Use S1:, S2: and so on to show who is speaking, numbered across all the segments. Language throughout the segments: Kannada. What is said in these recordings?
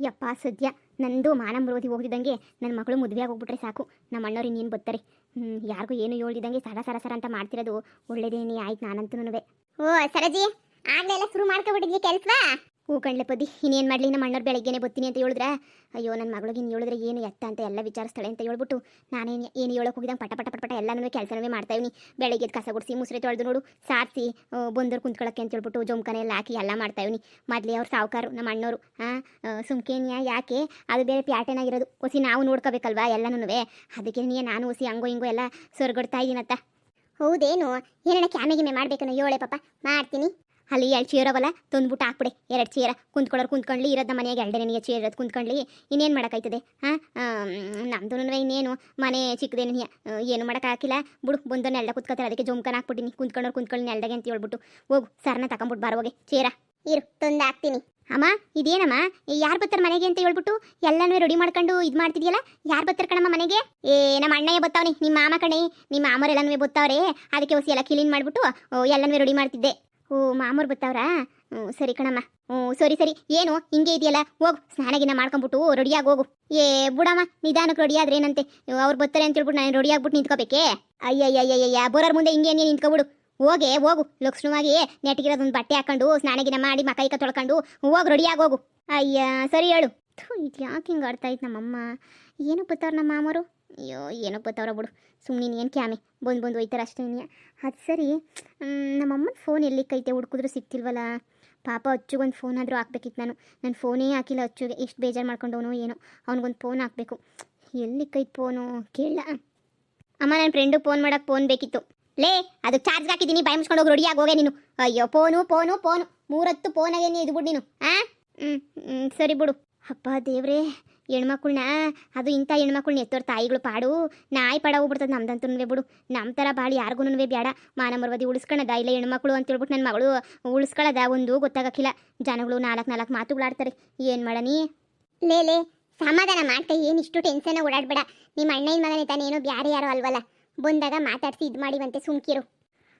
S1: ಯಪ್ಪ ಸದ್ಯ ನಂದು ಮಾನ ಮರೋದಿ ಹೋಗಿದ್ದಂಗೆ ನನ್ನ ಮಗಳು ಮದುವೆ ಹೋಗ್ಬಿಟ್ರೆ ಸಾಕು. ನಮ್ಮ ಅಣ್ಣವ್ರು ಇನ್ನೇನು ಬರ್ತಾರೆ ಯಾರಿಗೂ ಏನು ಹೇಳಿದಂಗೆ ಸರ ಸರ ಸರ ಅಂತ ಮಾಡ್ತಿರೋದು. ಒಳ್ಳೇದೇನೇ ಆಯ್ತು ನಾನಂತೂ
S2: ಓ, ಸರಜಿ ಆಗ್ಲೆಲ್ಲ ಶುರು ಮಾಡ್ಕೊಬಿಟ್ಟಿದ್ವಿ ಕೆಲ್ಸವಾ
S1: ಹೂ ಕಣ್ಲೆ ಪದಿ ಇನ್ನೇನು ಮಾಡಲಿ? ನಮ್ಮ ಅಣ್ಣವ್ರು ಬೆಳಗ್ಗೆನೆ ಬತ್ತೀನಿ ಅಂತ ಹೇಳಿದ್ರೆ? ಅಯ್ಯೋ ನನ್ನ ಮಗಳಿಗೆ ಇನ್ನು ಹೇಳಿದ್ರೆ ಏನು ಎತ್ತ ಅಂತ ಎಲ್ಲ ವಿಚಾರಿಸ್ತಾಳೆ ಅಂತ ಹೇಳ್ಬಿಟ್ಟು ನಾನೇನು ಏನು ಹೇಳೋಕೆ ಹೋಗಿದ್ದಂಗೆ ಪಟ ಪಟ ಪಟ ಎಲ್ಲನೂ ಕೆಲಸನೂ ಮಾಡ್ತಾ ಇವ್ನಿ. ಬೆಳಗ್ಗೆ ಕಸ ಗುಡಿಸಿ, ಮುಸ್ರೆ ತೊಳೆದು ನೋಡು, ಸಾರಿಸಿ ಬಂದರು ಕುಂತ್ಕೊಳ್ಳೋಕ್ಕೆ ಅಂತ ಹೇಳ್ಬಿಟ್ಟು ಜೊಮ್ಕನೆ ಎಲ್ಲ ಹಾಕಿ ಎಲ್ಲ ಮಾಡ್ತಾ ಇವ್ನಿ. ಮೊದಲೇ ಅವ್ರು ಸಾವುಕಾರು, ನಮ್ಮ ಅಣ್ಣವರು ಹಾಂ ಸುಮ್ಕೇನ್ಯಾ ಯಾಕೆ? ಅದು ಬೇರೆ ಪ್ಯಾಟೇನಾಗಿರೋದು ಹೊಸಿ ನಾವು ನೋಡ್ಕೋಬೇಕಲ್ವಾ ಎಲ್ಲನೂ ಅದಕ್ಕೆ ನೀ ನಾನು ಹೊಸಿ ಹಂಗೋ ಹಿಂಗೋ ಎಲ್ಲ ಸೊರ್ಗಡ್ತಾ ಇದ್ದೀನತ್ತ.
S2: ಹೌದೇನು? ಏನಣ್ಣ ಕ್ಯಾಮೆ ಗಿಮೆ ಮಾಡ್ಬೇಕನ್ನೋ? ಹೇಳೇ ಪಾಪ, ಮಾಡ್ತೀನಿ.
S1: ಅಲ್ಲಿ ಎರಡು ಚೇರ್ ಅವಲ್ಲ ತಂದ್ಬಿಟ್ಟು ಹಾಕ್ಬಿಡೆ. ಎರಡು ಚೇರ ಕುಂತ್ಕೊಳ್ಳೋರು ಕುಂತ್ಕೊಳ್ಳಿ ಇರೋದ ಮನೆಯಾಗ ಎರಡೇ ನನಗೆ ಚೇರ್ ಇರೋದು ಕುಂತ್ಕೊಳ್ಳಿ ಇನ್ನೇನು ಮಾಡೋಕ್ಕಾಯ್ತದೆ? ಹಾಂ? ನಮ್ದು ಇನ್ನೇನು? ಮನೆ ಚಿಕ್ಕದೇನು ಏನು ಮಾಡೋಕ್ಕಾಗಿಲ್ಲ ಬಿಡು ಬಂದು ನೆಲ್ಲ ಕುತ್ಕೊತಾರೆ ಅದಕ್ಕೆ ಜೊಮ್ಕನ್ ಹಾಕ್ಬಿಟ್ಟಿನಿ. ಕುಂತ್ಕೊಂಡವ್ರು ಕುಂತ್ಕೊಳ್ಳಿ ನೆಲ್ಡಗೆ ಅಂತ ಹೇಳ್ಬಿಟ್ಟು. ಹೋಗು ಸರ್ನ ತಗೊಂಬಿಟ್ಟು ಹೋಗಿ ಚೇರ
S2: ಇರು ತಂದು ಹಾಕ್ತೀನಿ.
S1: ಅಮ್ಮ ಇದೇನಮ್ಮ? ಯಾರು ಬರ್ತಾರೆ ಮನೆಗೆ ಅಂತ ಹೇಳ್ಬಿಟ್ಟು ಎಲ್ಲನೂ ರೆಡಿ ಮಾಡ್ಕೊಂಡು ಇದು ಮಾಡ್ತಿದ್ಯಲ್ಲ? ಯಾರು ಬರ್ತಾರೆ ಕಣಮ್ಮ ಮನೆಗೆ? ಏ ನಮ್ಮ ಅಣ್ಣಯ್ಯ ಬತ್ತಾವನಿ ನಿಮ್ಮ ಮಾಮ ಕಣೆ ನಿಮ್ಮ ಮಾಮರೆಲ್ಲನೂ ಬತ್ತಾವ್ರೆ. ಅದಕ್ಕೆ ಹೊಸಿ ಎಲ್ಲ ಕ್ಲೀನ್ ಮಾಡಿಬಿಟ್ಟು ಎಲ್ಲನೂ ರೆಡಿ ಮಾಡ್ತಿದ್ದೆ. ಓ ಮಾಮೂರು ಬತ್ತವ್ರ ಸರಿ ಕಣಮ್ಮ. ಹ್ಞೂ, ಸರಿ ಸರಿ. ಏನು, ಹಿಂಗೆ ಇದೆಯಲ್ಲ? ಹೋಗು, ಸ್ನಾನಗಿನ ಮಾಡ್ಕೊಂಬಿಟ್ಟು ರೆಡಿಯಾಗಿ ಹೋಗು. ಏ, ಬುಡಮ್ಮ ನಿಧಾನಕ್ಕೆ ರೆಡಿ ಆದ್ರೆ ಏನಂತೆ ಅವ್ರು ಬರ್ತಾರೆ ಅಂತ ಹೇಳ್ಬಿಟ್ಟು ನಾನು ರೆಡಿ ಆಗ್ಬಿಟ್ಟು ಅಯ್ಯ ಅಯ್ಯಯ್ಯಯ್ಯಯ್ಯ, ಬೋರರ್ ಮುಂದೆ ಹಿಂಗೆ ಹಿಂಗೆ ನಿಂತ್ಕೊಬಿಡು. ಹೋಗೆ, ಹೋಗು. ಲಕ್ಷ್ಮವಾಗಿ ನೆಟ್ಟಿಗಿರೋದೊಂದು ಬಟ್ಟೆ ಹಾಕೊಂಡು ಸ್ನಾನಗಿನ ಮಾಡಿ ಮಕೈಕ ತೊಳ್ಕೊಂಡು ಹೋಗಿ, ರೆಡಿಯಾಗಿ ಹೋಗು. ಅಯ್ಯ, ಸರಿ ಹೇಳು. ಇದು ಯಾಕೆ ಹಿಂಗೆ ಆಡ್ತಾ ಇತ್ತು ನಮ್ಮಮ್ಮ? ಏನು ಬತ್ತವ್ರ ನಮ್ಮ ಮಾಮರು? ಅಯ್ಯೋ, ಏನೋ ಗೊತ್ತವ್ರ ಬಿಡು. ಸುಮ್ಮನೆ ಏನು ಕ್ಯಾಮೆ? ಬಂದು ಬಂದು ಒಯ್ತಾರೆ ಅಷ್ಟೇ ಅದು ಸರಿ. ನಮ್ಮಮ್ಮನ ಫೋನ್ ಎಲ್ಲಿಕ್ಕೈತೆ ಹುಡ್ಕಿದ್ರು ಸಿಗ್ತಿಲ್ವಲ್ಲ ಪಾಪ ಅಚ್ಚುಗೊಂದು ಫೋನ್ ಆದರೂ ಹಾಕ್ಬೇಕಿತ್ತು ನಾನು. ನಾನು ಫೋನೇ ಹಾಕಿಲ್ಲ ಅಚ್ಚುಗೆ. ಎಷ್ಟು ಬೇಜಾರು ಮಾಡ್ಕೊಂಡವನು ಏನೋ. ಅವ್ನಿಗೊಂದು ಫೋನ್ ಹಾಕಬೇಕು. ಕೈತ್ ಫೋನು ಕೇಳ ಅಮ್ಮ ನನ್ನ ಫ್ರೆಂಡು ಫೋನ್ ಮಾಡೋಕ್ಕೆ ಫೋನ್ ಬೇಕಿತ್ತು. ಲೇ, ಅದು ಚಾರ್ಜ್ ಹಾಕಿದ್ದೀನಿ ಬಾಯಿ ಮುಚ್ಕೊಂಡು ಹೋಗಿ ರೆಡಿಯಾಗಿ ಹೋಗೇ ನೀನು. ಅಯ್ಯೋ ಫೋನು ಫೋನು ಫೋನು ಮೂರತ್ತು ಫೋನಾಗೇನೆ ಇದು ಬಿಡು ನೀನು. ಹಾಂ ಹ್ಞೂ ಸರಿ ಬಿಡು. ಅಪ್ಪ ದೇವ್ರೇ. ಹೆಣ್ಮಕ್ಳನ್ನ ಅದು ಇಂಥ ಹೆಣ್ಮಕ್ಳನ್ನ ಎತ್ತೋರ್ ತಾಯಿಗಳು ಪಾಡು. ನಾಯಿ ಪಾಡ ಹೋಗ್ಬಿಡ್ತದೆ ನಮ್ದಂತೂ ಬಿಡು. ನಮ್ಮ ಥರ ಬಾಳಿ ಯಾರಿಗೂ ಬೇಡ ಮಾನ ಮರ್ವದಿ ಉಳಿಸ್ಕೊಳದ ಇಲ್ಲ ಹೆಣ್ಮಕ್ಳು ಅಂತ ಹೇಳ್ಬಿಟ್ಟು ನನ್ನ ಮಗಳು ಉಳಿಸ್ಕೊಳ್ಳೋದ ಒಂದು ಗೊತ್ತಾಗಕ್ಕಿಲ್ಲ. ಜನಗಳು ನಾಲ್ಕು ನಾಲ್ಕು ಮಾತುಗಳಾಡ್ತಾರೆ. ಏನು ಮಾಡನಿ
S2: ಲೇ ಲೇ ಸಮಾಧಾನ ಮಾಡ್ತಾ. ಏನು ಇಷ್ಟು ಟೆನ್ಷನ್ ಓಡಾಡ್ಬೇಡ. ನಿಮ್ಮ ಅಣ್ಣನ ಮಗನೇ ತಾನೇ ಏನೋ ಬ್ಯಾರೆ ಯಾರೋ ಅಲ್ವಲ್ಲ. ಬಂದಾಗ ಮಾತಾಡಿಸಿ ಇದು ಮಾಡಿವಂತೆ ಸುಮ್ಕಿರು.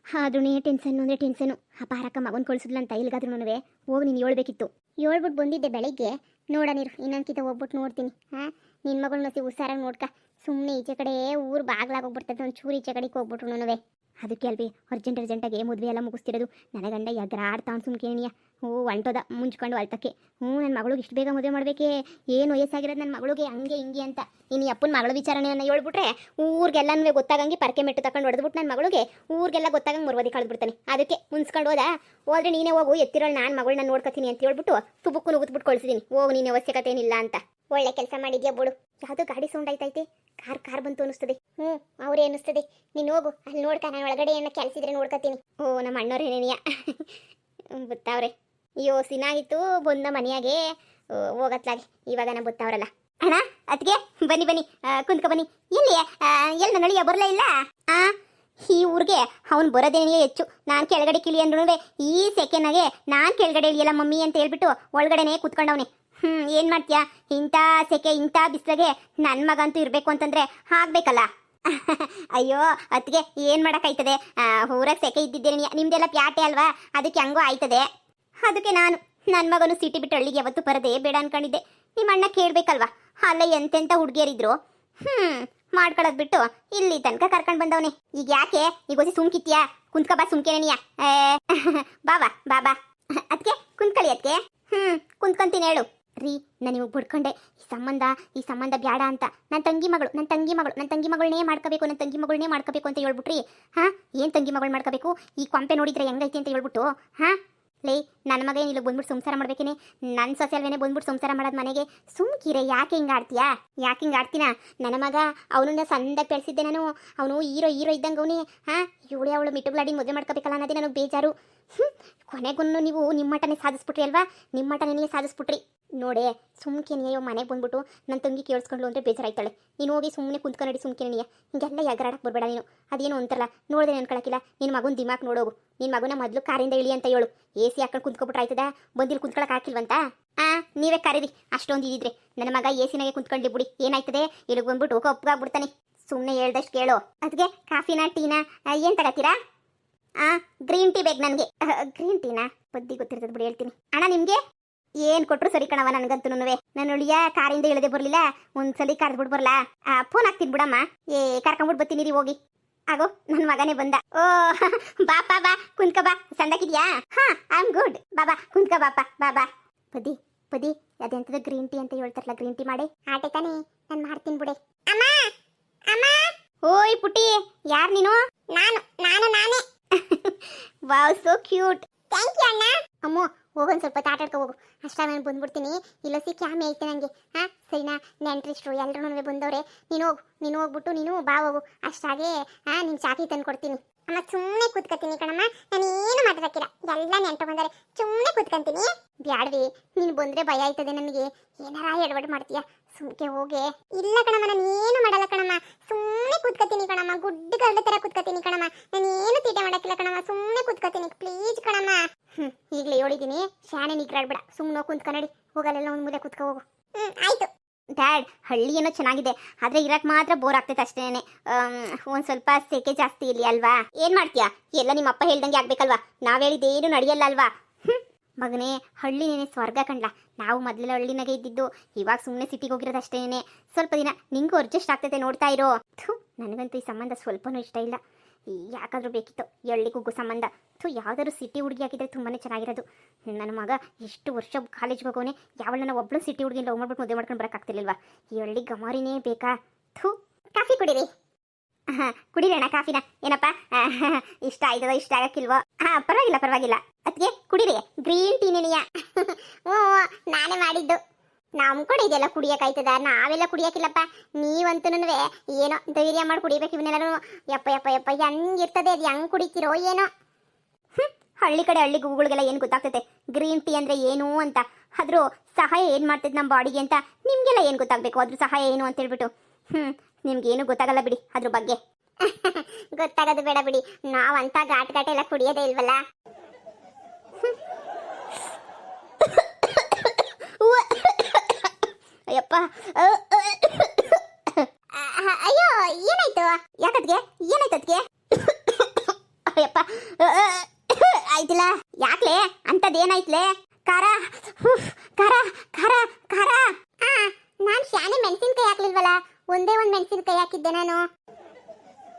S1: ಆದ್ರೂನೇ ಟೆನ್ಷನ್ ಅಂದರೆ ಟೆನ್ಷನು ಅಪಾರಕ್ಕ ಮಗನ ಕೊಳಿಸಿದ್ಲಂತ ಇಲ್ಗಾದ್ರೂ ಹೋಗಿ ನೀನು ಹೇಳ್ಬೇಕಿತ್ತು.
S2: ಹೇಳ್ಬಿಟ್ಟು ಬಂದಿದ್ದೆ ಬೆಳಿಗ್ಗೆ. ನೋಡ ನೀರು ಇನ್ನೊಂದ್ಕಿತ ಹೋಗ್ಬಿಟ್ಟು ನೋಡ್ತೀನಿ. ಹಾಂ ನಿನ್ನ ಮಗಳು ನಸಿ ಹುಷಾರಾಗಿ ನೋಡ್ಕ. ಸುಮ್ಮನೆ ಈಚೆ ಕಡೆ ಊರು ಬಾಗ್ಲಾಗೋಗ್ಬಿಡ್ತದೆ ಒಂದು ಚೂರು ಈಚೆ ಕಡೆಗೆ ಹೋಗ್ಬಿಟ್ರು ನನವೇ.
S1: ಅದಕ್ಕೆ ಅಲ್ವಿ ಅರ್ಜೆಂಟ್ ಅರ್ಜೆಂಟಾಗಿ ಮದುವೆ ಎಲ್ಲ ಮುಗಿಸ್ತಿರೋದು. ನನಗಂಡ ಗಂಡ ಸುಮ್ಮ ಸುಮ್ಕೇಣಿಯ ಹ್ಞೂ, ಹೊಂಟೋದ. ಮುಂಚ್ಕೊಂಡು ಅಳ್ತಕ್ಕೆ. ಹ್ಞೂ ನನ್ನ ಮಗಳಿಗೆ ಇಷ್ಟು ಬೇಗ ಮದುವೆ ಮಾಡಬೇಕೆ. ಏನು ವಯಸ್ಸಾಗಿರೋದು ನನ್ನ ಮಗಳಿಗೆ, ಹಂಗೆ ಹಿಂಗೆ ಅಂತ. ಇನ್ನು ಅಪ್ಪನ ಮಗಳ ವಿಚಾರಣೆಯನ್ನು ಹೇಳ್ಬಿಟ್ರೆ ಊರಿಗೆಲ್ಲನೂ ಗೊತ್ತಾಗಂಗೆ ಪರಕೆ ಮೆಟ್ಟು ತಗೊಂಡು ಹೊಡೆದ್ಬಿಟ್ಟು ನನ್ನ ಮಗಳಿಗೆ. ಊರಿಗೆಲ್ಲ ಗೊತ್ತಾಗಂಗೆ ಮರ್ವದಿ ಕಳೆದ್ಬಿಡ್ತಾನೆ. ಅದಕ್ಕೆ ಮುನ್ಸ್ಕೊಂಡು ಹೋದ. ಹೋದ್ರೆ ನೀನೇ ಹೋಗು, ಎತ್ತಿರೋಳು ನಾನು ಮಗಳನ್ನ ನೋಡ್ಕೊತೀನಿ ಅಂತ ಹೇಳ್ಬಿಟ್ಟು ತುಬುಕ್ಕು ನುಗ್ಗಿದ್ಬಿಟ್ಟು ಕಳಿಸಿದ್ದೀನಿ ಹೋಗು, ನೀನು ಅವಶ್ಯಕತೆ ಏನಿಲ್ಲ ಅಂತ.
S2: ಒಳ್ಳೆ ಕೆಲಸ ಮಾಡಿದ್ಯಾ ಬಿಡು
S1: ಯಾವುದು ಗಾಡಿ ಸೌಂಡ್ ಆಯ್ತೈತೆ. ಕಾರ್ ಕಾರ್ ಬಂತು ಅನಿಸ್ತದೆ
S2: ಹ್ಞೂ, ಅವ್ರೇ ಅನಿಸ್ತದೆ ನೀನು ಹೋಗು, ಅಲ್ಲಿ ನೋಡ್ಕ, ನಾನು ಒಳಗಡೆ ಏನೋ ಕೆಲಸಿದ್ರೆ ನೋಡ್ಕೊತೀನಿ.
S1: ಓ ನಮ್ಮ ಅಣ್ಣವ್ರೇನೇನಿಯ ಬತ್ತಾವ್ರೆ ಅಯ್ಯೋ ಸಿನಾಗಿತ್ತು ಬಂದ ಮನೆಯಾಗೆ ಹೋಗತ್ಲಾಗಿ. ಇವಾಗ ನಾ ಬತ್ತಾವ್ರಲ್ಲ. ಅಣ್ಣ ಅತ್ಗೆ ಬನ್ನಿ ಬನ್ನಿ. ಕುಂತ್ಕೊ ಬನ್ನಿ. ಇಲ್ಲಿ ಎಲ್ಲಿ ಅಳಿಯ ಬರಲೇ ಇಲ್ಲ? ಆ, ಈ ಊರಿಗೆ ಅವ್ನು ಬರೋದೇನೇ ಹೆಚ್ಚು. ನಾನು ಕೆಳಗಡೆ ಕಿಳಿ ಅಂದ್ರೂ ಈ ಸೆಕೆಂಡ್ನಾಗೆ ನಾನು ಕೆಳಗಡೆ ಇಳಿಯಲ್ಲ ಮಮ್ಮಿ ಅಂತ ಹೇಳ್ಬಿಟ್ಟು ಒಳಗಡೆನೇ ಕುತ್ಕೊಂಡವನೆ. ಹ್ಞೂ ಏನು ಮಾಡ್ತೀಯಾ? ಇಂಥ ಸೆಕೆ, ಇಂಥ ಬಿಸಿಲಾಗೆ ನನ್ನ ಮಗಂತೂ ಇರಬೇಕು ಅಂತಂದ್ರೆ ಆಗಬೇಕಲ್ಲ? ಅಯ್ಯೋ ಅದಕ್ಕೆ ಏನು ಮಾಡೋಕ್ಕಾಯ್ತದೆ? ಊರಾಗ ಸೆಕೆ ಇದ್ದಿದ್ದೇನೆ ನಿಮ್ದೆಲ್ಲ ಪ್ಯಾಟೆ ಅಲ್ವಾ? ಅದಕ್ಕೆ ಹಂಗೂ ಆಯ್ತದೆ. ಅದಕ್ಕೆ ನಾನು. ನನ್ನ ಮಗನು ಸಿಟಿ ಬಿಟ್ಟು ಹಳ್ಳಿಗೆ ಯಾವತ್ತು ಬರದೇ ಬೇಡ ಅನ್ಕೊಂಡಿದ್ದೆ. ನಿಮ್ಮ ಅಣ್ಣ ಕೇಳಬೇಕಲ್ವಾ? ಅಲ್ಲ ಎಂತೆಂತ ಹುಡುಗಿಯರಿದ್ರು? ಹ್ಮ್, ಮಾಡ್ಕೊಳದ್ ಬಿಟ್ಟು ಇಲ್ಲಿ ತನಕ ಕರ್ಕೊಂಡು ಬಂದವನೆ. ಈಗ ಯಾಕೆ? ಈಗ ಹೊಸಿ ಸುಮ್ಕಿತ್ಯಾ? ಕುಂತ್ಕ ಬಾ ಸುಮ್ಕೇನೆನಿಯ ಬಾಬಾ ಬಾಬಾ ಅದಕ್ಕೆ ಕುಂತ್ಕೊಳ್ಳಿ ಅದಕ್ಕೆ ಹ್ಮ್, ಕುಂತ್ಕೊಂತೀನಿ ಹೇಳು. ರೀ ನಾನು ಇವಾಗ ಬುಡ್ಕೊಂಡೆ. ಈ ಸಂಬಂಧ ಈ ಸಂಬಂಧ ಬ್ಯಾಡ ಅಂತ. ನನ್ನ ತಂಗಿ ಮಗಳು ನನ್ನ ತಂಗಿ ಮಗಳು ನನ್ನ ತಂಗಿ ಮಗಳನ್ನೇ ಮಾಡ್ಕೋಬೇಕು ನನ್ನ ತಂಗಿ ಮಗಳನ್ನೇ ಮಾಡ್ಕೋಬೇಕು ಅಂತ ಹೇಳ್ಬಿಟ್ರಿ. ಹಾಂ, ಏನು ತಂಗಿ ಮಗಳು ಮಾಡ್ಕೋಬೇಕು? ಈ ಕೊಂಪೆ ನೋಡಿದ್ರೆ ಹೆಂಗೈತಿ ಅಂತ ಹೇಳ್ಬಿಟ್ಟು. ಹಾಂ ಲೇ, ನನ್ನ ಮಗ ಏನಿಲ್ಲ ಬಂದ್ಬಿಟ್ಟು ಸಂಸಾರ ಮಾಡ್ಬೇಕೇನೆ? ನನ್ನ ಸೊಸೆ ಅಲ್ವೇನೆ ಬಂದ್ಬಿಟ್ಟು ಸಂಸಾರ ಮಾಡೋದು ಮನೆಗೆ? ಸುಮ್ಕಿರೆ, ಯಾಕೆ ಹಿಂಗೆ ಆಡ್ತೀಯಾ? ಯಾಕೆ ಹಿಂಗೆ ಆಡ್ತೀನ? ನನ್ನ ಮಗ ಅವನನ್ನ ಸಂದ ಬೆಳೆಸಿದ್ದೆ ನಾನು. ಅವನು ಹೀರೋ ಹೀರೋ ಇದ್ದಂಗೆ ಅವನೇ. ಹಾಂ? ಇವಳೆ ಅವಳು ಮಿಟ್ಟುಗಳಾಡಿ ಮದುವೆ ಮಾಡ್ಕೋಬೇಕಲ್ಲ ಅನ್ನೋದೇ ನನಗೆ ಬೇಜಾರು. ಹ್ಞೂ ಕೊನೆಗೂ ನೀವು ನಿಮ್ಮ ಮಟನೇ ಸಾಧಿಸ್ಬಿಟ್ರಿ ಅಲ್ವಾ? ನಿಮ್ಮ ಮಟನೇ ಸಾಧಿಸ್ಬಿಟ್ರಿ. ನೋಡೆ, ಸುಮ್ಕೆ ನೀಯೋ ಮನೆಗೆ ಬಂದ್ಬಿಟ್ಟು ನನ್ನ ತಂಗಿ ಕೇಳಿಸ್ಕೊಂಡ್ಲು ಅಂದ್ರೆ ಬೇಜಾರಾಯ್ತಾಳೆ. ನೀನು ಹೋಗಿ ಸುಮ್ಮನೆ ಕುಂತ್ಕೊಂಡಿ ಸುಮ್ಕೆ ನೀಯ. ಹಿಂಗೆಲ್ಲ ಎಗರಾಡಕ್ಕೆ ಬರಬೇಡ ನೀನು. ಅದೇನು ಅಂತಾರಲ್ಲ, ನೋಡಿದೆ ಅನ್ಕೊಳಕಿಲ್ಲ ನಿನ್ನ ಮಗನ ದಿಮಾಕ್ ನೋಡೋಗು. ನಿನ್ನ ಮಗುನ ಮೊದಲು ಕಾರಿಂದ ಇಳಿ ಅಂತ ಹೇಳು. ಎ ಸಿ ಹಾಕೊಂಡು ಕುಂತ್ಕೊಬಿಟ್ರೆ ಆಯ್ತದ? ಬಂದಿಲ್ಲಿ ಕುಂತ್ಕೊಳಕ್ ಹಾಕಿಲ್ವಂತ? ಆ, ನೀವೇ ಕರೀರಿ. ಅಷ್ಟೊಂದು ಇದಿದ್ರೆ ನನ್ನ ಮಗ ಎ ಸಿನಾಗೆ ಕುಂತ್ಕೊಂಡ್ಲಿ ಬಿಡಿ. ಏನಾಯ್ತದೆ? ಇಲ್ಲಿಗೆ ಬಂದ್ಬಿಟ್ಟು ಒಪ್ಪಗಾಗ್ಬಿಡ್ತಾನೆ ಸುಮ್ಮನೆ ಹೇಳ್ದಷ್ಟು ಕೇಳು. ಅದಕ್ಕೆ ಕಾಫಿನಾ, ಟೀನಾ ಏನು ತಗತ್ತೀರಾ? ಆ, ಗ್ರೀನ್ ಟೀ ಬೇಕು ನನಗೆ. ಗ್ರೀನ್ ಟೀನಾ? ಬದ್ದಿ ಗೊತ್ತಿರ್ತದೆ ಬಿಡಿ, ಹೇಳ್ತೀನಿ. ಅಣ್ಣ, ನಿಮಗೆ? ಏನ್ ಕೊಟ್ರು ಸರಿ ಕಣವ ನನ್ಗಂತೂ ನನ್ನ ಉಳಿಯ ಕಾರಿಂದ ಇಳದೆ ಬರ್ಲಿಲ್ಲ. ಒಂದ್ಸಲಿ ಕರೆದು ಬಿಡ್ ಬರಲ್ಲ ಫೋನ್ ಹಾಕ್ತೀನಿ ಬಿಡಮ್ಮ. ಏ ಕರ್ಕೊಂಬಿಟ್ಟು ಬರ್ತೀನಿ ರೀ, ಹೋಗಿ. ಆಗೋ ನನ್ನ ಮಗನೇ ಬಂದ. ಓ ಬಾಪ ಬಾ ಕುಂತ್ಕ ಬಾ. ಸಂದಕಿದ್ಯಾ ಹಾ ಐ ಆಮ್ ಗುಡ್ ಬಾಬಾ ಕುಂತ್ಕ ಬಾಪ. ಬಾಬಾ ಪದಿ ಪದಿ, ಅದೆಂತದ ಗ್ರೀನ್ ಟೀ ಅಂತ ಹೇಳ್ತಾರಲ್ಲ ಗ್ರೀನ್ ಟೀ ಮಾಡಿ?
S2: ಆಟೆ ತಾನೆ, ನಾನು ಮಾಡ್ತೀನಿ ಬಿಡೆ. ಅಮ್ಮ ಅಮ್ಮ.
S1: ಓಯ್ ಪುಟಿ ಯಾರ್ ನೀನು?
S2: ನಾನು ನಾನು, ನಾನೇ.
S1: Wow so cute
S2: thank you ಅಣ್ಣ. ಅಮ್ಮ ಹೋಗೊಂದು ಸ್ವಲ್ಪ ತಾಟಾಡ್ಕೊ ಹೋಗು. ಅಷ್ಟಾಗ ನಾನು ಬಂದ್ಬಿಡ್ತೀನಿ. ಇಲ್ಲೊಸಿ ಕ್ಯಾಮೆ ಐತೆ ನನಗೆ ಹಾಂ, ಸರಿನಾ? ನೆಂಟ್ರಿಸ್ಟ್ರು ಎಲ್ಲರೂ ಬಂದವ್ರೆ. ನೀನು ಹೋಗು, ನೀನು ಹೋಗ್ಬಿಟ್ಟು ನೀನು ಬಾ ಹೋಗು. ಅಷ್ಟಾಗೆ ಹಾಂ ನಿನ್ನ ಚಾಕಿ ತಂದು ಕೊಡ್ತೀನಿ ಅಮ್ಮ ಸುಮ್ಮನೆ ಕೂತ್ಕೊತೀನಿ ಕಣಮ್ಮ. ನಾನು ಏನು ಮಾತಾಡಕ್ಕಿಲ್ಲ. ಎಲ್ಲ ನೆಂಟು ಬಂದರೆ ಸುಮ್ಮನೆ ಕೂತ್ಕೊಂತೀನಿ. ಬ್ಯಾಡ್ರಿ ನೀನು ಬಂದ್ರೆ ಭಯ ಆಯ್ತದೆ ನನಗೆ. ಏನಾರ ಎಡವಡ್ ಮಾಡ್ತೀಯ? ಸುಮ್ಕೆ ಹೋಗೆ. ಇಲ್ಲ ಕಣಮ್ಮ, ನಾನು ಏನು ಮಾಡಲ್ಲ ಕಣಮ್ಮ. ಸುಮ್ಮನೆ ಕೂತ್ಕೊತೀನಿ ಕಣಮ್ಮ. ಗುಡ್ಡ ಕರಡ ಥರ ಕೂತ್ಕೊತೀನಿ ಕಣಮ್ಮ. ನಾನು ಏನು ತೀಟೆ ಮಾಡಕ್ಕಿಲ್ಲ ಕಣಮ್ಮ. ಸುಮ್ಮನೆ ಕೂತ್ಕೊತೀನಿ ಪ್ಲೀಸ್ ಕಣಮ್ಮ. ಹ್ಞೂ ಈಗಲೇ ಹೇಳಿದ್ದೀನಿ ಶಾನೆ ನಿಗ್ರಾಡ್ಬೇಡ. ಸುಮ್ಮನೆ ಕುಂತ್ಕ ನಡಿ. ಹೋಗಲ್ಲೆಲ್ಲ ಒಂದು ಮೂಲೆ ಕುತ್ಕೊ ಹೋಗು. ಹ್ಞೂ ಆಯ್ತು.
S1: ಡ್ಯಾಡ್ ಹಳ್ಳಿ ಏನೋ ಚೆನ್ನಾಗಿದೆ. ಆದ್ರೆ ಇರಕ್ ಮಾತ್ರ ಬೋರ್ ಆಗ್ತೈತೆ ಅಷ್ಟೇನೆ. ಒಂದ್ ಸ್ವಲ್ಪ ಸೆಕೆ ಜಾಸ್ತಿ ಇಲ್ಲಿ ಅಲ್ವಾ? ಏನ್ ಮಾಡ್ತೀಯಾ? ಎಲ್ಲ ನಿಮ್ಮ ಅಪ್ಪ ಹೇಳ್ದಂಗೆ ಆಗ್ಬೇಕಲ್ವಾ? ನಾವ್ ಹೇಳಿದ್ದೇನು ನಡೆಯಲ್ಲ ಅಲ್ವಾ ಮಗನೇ, ಹಳ್ಳಿ ನೆನೆ ಸ್ವರ್ಗ ಕಂಡ್ಲ ನಾವು ಮೊದಲೆಲ್ಲ ಹಳ್ಳಿನಾಗೆ ಇದ್ದಿದ್ದು, ಇವಾಗ ಸುಮ್ಮನೆ ಸಿಟಿಗೆ ಹೋಗಿರೋದು ಅಷ್ಟೇನೆ. ಸ್ವಲ್ಪ ದಿನ ನಿಂಗೂ ಅಡ್ಜಸ್ಟ್ ಆಗ್ತೈತೆ ನೋಡ್ತಾ ಇರೋ. ನನಗಂತೂ ಈ ಸಂಬಂಧ ಸ್ವಲ್ಪನೂ ಇಷ್ಟ ಇಲ್ಲ. ಯಾಕಾದ್ರೂ ಬೇಕಿತ್ತು, ಎಳ್ಳಿಗೂ ಸಂಬಂಧ. ಥೂ, ಯಾವುದಾದ್ರೂ ಸಿಟಿ ಹುಡುಗಿ ಆಗಿದ್ರೆ ತುಂಬಾನೇ ಚೆನ್ನಾಗಿರೋದು. ನನ್ನ ಮಗ ಎಷ್ಟು ವರ್ಷ ಕಾಲೇಜ್ಗೆ ಹೋಗೋನೆ, ಯಾವಳನ್ನ ಒಬ್ಬಳು ಸಿಟಿ ಹುಡುಗಿ ಲವ್ ಮಾಡ್ಬಿಟ್ಟು ಮದುವೆ ಮಾಡ್ಕೊಂಡು ಬರೋಕ್ಕಾಗ್ತಿರ್ಲಿಲ್ವಾ ಎಳ್ಳಿ ಗಮಾರಿನೇ ಬೇಕಾ? ಥೂ,
S2: ಕಾಫಿ ಕುಡೀರಿ.
S1: ಹಾ ಅಣ್ಣ ಕಾಫಿನ. ಏನಪ್ಪ? ಇಷ್ಟ ಆಯ್ತದ ಇಷ್ಟ ಆಗಕ್ಕಿಲ್ವೋ? ಹಾಂ ಪರವಾಗಿಲ್ಲ ಪರವಾಗಿಲ್ಲ. ಅದಕ್ಕೆ ಕುಡಿರಿ, ಗ್ರೀನ್ ಟೀ ನೆನೆಯ.
S2: ಹ್ಞೂ ನಾನೇ ಮಾಡಿದ್ದು. ನಮ್ ಕಡೆ ಇದೆಲ್ಲ ಕುಡಿಯಕ್ಕಾಯ್ತದ ನಾವೆಲ್ಲ ಕುಡಿಯಕ್ಕಿಲ್ಲಪ್ಪ ನೀವಂತೂ ಏನೋ ಧೈರ್ಯ ಮಾಡಿ ಕುಡಿಬೇಕು ಇವನ್ನೆಲ್ಲರೂ ಯಪ್ಪ ಯಪ್ಪ ಯಪ್ಪ, ಹೆಂಗಿರ್ತದೆ? ಅದು ಹೆಂಗ್ ಕುಡಿತೀರೋ ಏನೋ?
S1: ಹಳ್ಳಿ ಕಡೆ ಹಳ್ಳಿ ಗುಗುಗಳಿಗೆಲ್ಲ ಏನು ಗೊತ್ತಾಗ್ತದೆ? ಗ್ರೀನ್ ಟೀ ಅಂದ್ರೆ ಏನು ಅಂತ. ಆದ್ರೂ ಸಹಾಯ ಏನು ಮಾಡ್ತದೆ ನಮ್ಮ ಬಾಡಿಗೆ ಅಂತ ನಿಮಗೆಲ್ಲ ಏನು ಗೊತ್ತಾಗಬೇಕು? ಅದ್ರ ಸಹಾಯ ಏನು ಅಂತ ಹೇಳ್ಬಿಟ್ಟು. ಹ್ಞೂ ನಿಮ್ಗೇನು ಗೊತ್ತಾಗಲ್ಲ ಬಿಡಿ ಅದ್ರ ಬಗ್ಗೆ.
S2: ಗೊತ್ತಾಗೋದು ಬೇಡ ಬಿಡಿ. ನಾವಂತ ಘಾಟ್ ಘಾಟ್ ಎಲ್ಲ ಕುಡಿಯೋದೇ ಇಲ್ವಲ್ಲ? ಅಯ್ಯೋ ಏನಾಯ್ತು?
S1: ಯಾಕದ್ಗೆ ಏನಾಯ್ತದ್ಗೆ ಅಯ್ಯಪ್ಪ. ಆಯ್ತಿಲ್ಲ. ಯಾಕ್ಲೆ? ಅಂತದೇನಾಯ್ತ್ಲೆ ಖಾರ ಉಫ್, ಖಾರ ಖಾರ ಖಾರ
S2: ಆ ನಾನ್ ಶಾನೆ ಮೆಣಸಿನ್ಕಾಯಿ ಹಾಕ್ಲಿಲ್ವಲ್ಲ ಒಂದೇ ಒಂದ್ ಮೆಣಸಿನ್ಕಾಯಿ ಹಾಕಿದ್ದೆ ನಾನು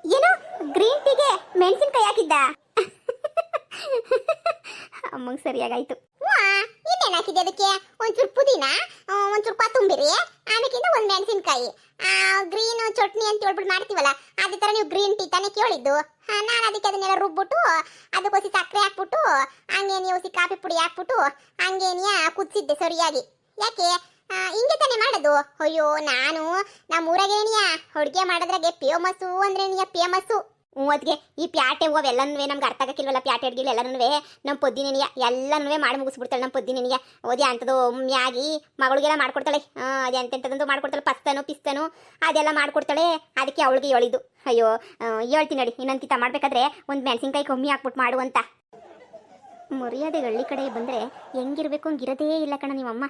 S1: ಏನು ಗ್ರೀನ್ ಟೀಗೆ ಮೆಣಸಿನ್ಕಾಯಿ ಹಾಕಿದ್ದ ಅಮ್ಮಂಗೆ ಸರಿಯಾಗಾಯ್ತು
S2: ವಾ ಇನ್ನೇನ್ ಹಾಕಿದ್ದೆ ಅದಕ್ಕೆ ಒಂಚೂರು ಪುದೀನ ಆ, ಒಂಚೂರು ಅದಕ್ಕಿಂತ ಒಂದು ಮೆಣಸಿನ್ಕಾಯಿ. ಗ್ರೀನ್ ಚಟ್ನಿ ಅಂತ ಹೇಳ್ಬಿಟ್ಟು ಮಾಡ್ತೀವಲ್ಲ, ಅದೇ ತರ ನೀವು ಗ್ರೀನ್ ಟೀ ತಾನೇ ಕೇಳಿದ್ದು. ನಾನು ಅದಕ್ಕೆ ಅದನ್ನೆಲ್ಲ ರುಬ್ಬಿಟ್ಟು ಅದಕ್ಕೋಸಿ ಸಕ್ಕರೆ ಹಾಕ್ಬಿಟ್ಟು ಹಂಗೆ ನೀವು ಕಾಫಿ ಪುಡಿ ಹಾಕ್ಬಿಟ್ಟು ಹಂಗೆ ನೀ ಕುದಿಸಿದ್ದೆ ಸರಿಯಾಗಿ. ಯಾಕೆ? ಹಿಂಗೆ ತಾನೇ ಮಾಡೋದು. ಅಯ್ಯೋ, ನಾನು ನಮ್ಮ ಊರಾಗೇನಿಯ ಅಡುಗೆ ಮಾಡೋದ್ರಾಗೆ ಫೇಮಸ್ಸು ಅಂದ್ರೆ ಫೇಮಸ್ಸು
S1: ಅದ್ಗೆ ಈ ಪ್ಯಾಟೆ ಹೂವು ಎಲ್ಲನೂ ನಮ್ಗೆ ಅರ್ಥ ಆಗಕ್ಕಿಲ್ವಲ್ಲ, ಪ್ಯಾಟೆ ಅಡ್ಗಿಲ್ಲ ಎಲ್ಲನೂ ನಮ್ಮ ಪೊದ್ದಿನೆನಿಯ ಎಲ್ಲನೂ ಮಾಡಿ ಮುಗಿಸ್ಬಿಡ್ತಾಳೆ ನಮ್ಮ ಪೊದ್ದಿನೆನಿಯ. ಓದಿ ಅಂಥದ್ದು ಮ್ಯಾಗಿ ಮಗಳಿಗೆಲ್ಲ ಮಾಡ್ಕೊಡ್ತಾಳೆ. ಅದೇ ಎಂತೆಂಥದಂತೂ ಮಾಡ್ಕೊಡ್ತಾಳೆ. ಪಸ್ತನು, ಪಿಸ್ತನು, ಅದೆಲ್ಲ ಮಾಡ್ಕೊಡ್ತಾಳೆ. ಅದಕ್ಕೆ ಅವಳಿಗೆ ಹೇಳಿದ್ದು ಅಯ್ಯೋ ಹೇಳ್ತೀನಿ ನೋಡಿ, ಇನ್ನೊಂದ್ಕಿತ ಮಾಡಬೇಕಾದ್ರೆ ಒಂದು ಮೆಣಸಿನ್ಕಾಯಿ ಕಮ್ಮಿ ಹಾಕ್ಬಿಟ್ಟು ಮಾಡು ಅಂತ. ಮರ್ಯಾದೆ ಹಳ್ಳಿ ಕಡೆ ಬಂದರೆ ಹೆಂಗಿರ್ಬೇಕು ಹಂಗಿರೋದೇ ಇಲ್ಲ ಕಣ ನಿಮ್ಮಮ್ಮ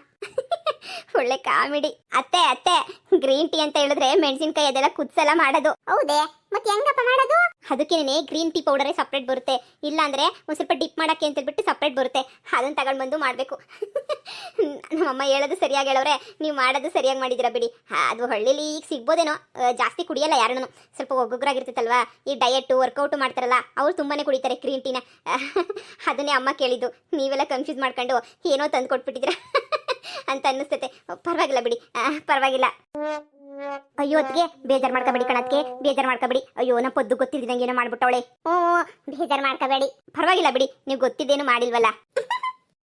S1: ಒಳ್ಳೆ ಕಾಮಿಡಿ. ಅತ್ತೆ ಅತ್ತೆ, ಗ್ರೀನ್ ಟೀ ಅಂತ ಹೇಳಿದ್ರೆ ಮೆಣಸಿನ್ಕಾಯಿ ಅದೆಲ್ಲ ಕುದ್ಸೆಲ್ಲ ಮಾಡೋದು.
S2: ಹೌದೇ? ಮತ್ತೆ ಹೆಂಗಪ್ಪ ಮಾಡೋದು?
S1: ಅದಕ್ಕೇನೆ ಗ್ರೀನ್ ಟೀ ಪೌಡರೇ ಸಪ್ರೇಟ್ ಬರುತ್ತೆ. ಇಲ್ಲಾಂದ್ರೆ ಒಂದು ಸ್ವಲ್ಪ ಡಿಪ್ ಮಾಡಕ್ಕೆ ಅಂತ ಹೇಳ್ಬಿಟ್ಟು ಸಪ್ರೇಟ್ ಬರುತ್ತೆ. ಅದನ್ನ ತಗೊಂಡು ಬಂದು ಮಾಡಬೇಕು. ನಮ್ಮಮ್ಮ ಹೇಳೋದು ಸರಿಯಾಗಿ ಹೇಳೋರೆ, ನೀವು ಮಾಡೋದು ಸರಿಯಾಗಿ ಮಾಡಿದಿರ ಬಿಡಿ. ಅದು ಹಳ್ಳಿಲಿ ಈಗ ಸಿಗ್ಬೋದೇನೋ ಜಾಸ್ತಿ ಕುಡಿಯಲ್ಲ ಯಾರನ್ನು ಸ್ವಲ್ಪ ಒಗ್ಗೊಗ್ರಾಗಿರ್ತೈತಲ್ವಾ? ಈ ಡಯಟು ವರ್ಕೌಟ್ ಮಾಡ್ತಾರಲ್ಲ, ಅವ್ರು ತುಂಬಾನೇ ಕುಡಿತಾರೆ ಗ್ರೀನ್ ಟೀನ ಅದನ್ನೇ ಅಮ್ಮ ಕೇಳಿದ್ದು. ನೀವೆಲ್ಲ ಕನ್ಫ್ಯೂಸ್ ಮಾಡ್ಕೊಂಡು ಏನೋ ತಂದು ಕೊಟ್ಬಿಟ್ಟಿದ್ದೀರಾ ಅಂತ ಅನ್ನಿಸ್ತೈತೆ. ಪರವಾಗಿಲ್ಲ ಬಿಡಿ. ಪರವಾಗಿಲ್ಲ. ಅಯ್ಯೋ ಅದಕ್ಕೆ ಬೇಜಾರ್ ಮಾಡ್ಕೋಬೇಡಿ ಕಣಕ್ಕೆ ಬೇಜಾರ್ ಮಾಡ್ಕೋಬೇಡಿ. ಅಯ್ಯೋ ನಮ್ಮ ಪದ್ದು ಗೊತ್ತಿದ್ದಂಗೆ ಏನೋ ಮಾಡ್ಬಿಟ್ಟವಳೆ.
S2: ಹ್ಞೂ ಬೇಜಾರ್ ಮಾಡ್ಕೋಬೇಡಿ.
S1: ಪರವಾಗಿಲ್ಲ ಬಿಡಿ, ನೀವು ಗೊತ್ತಿದ್ದೇನು ಮಾಡಿಲ್ವಲ್ಲ.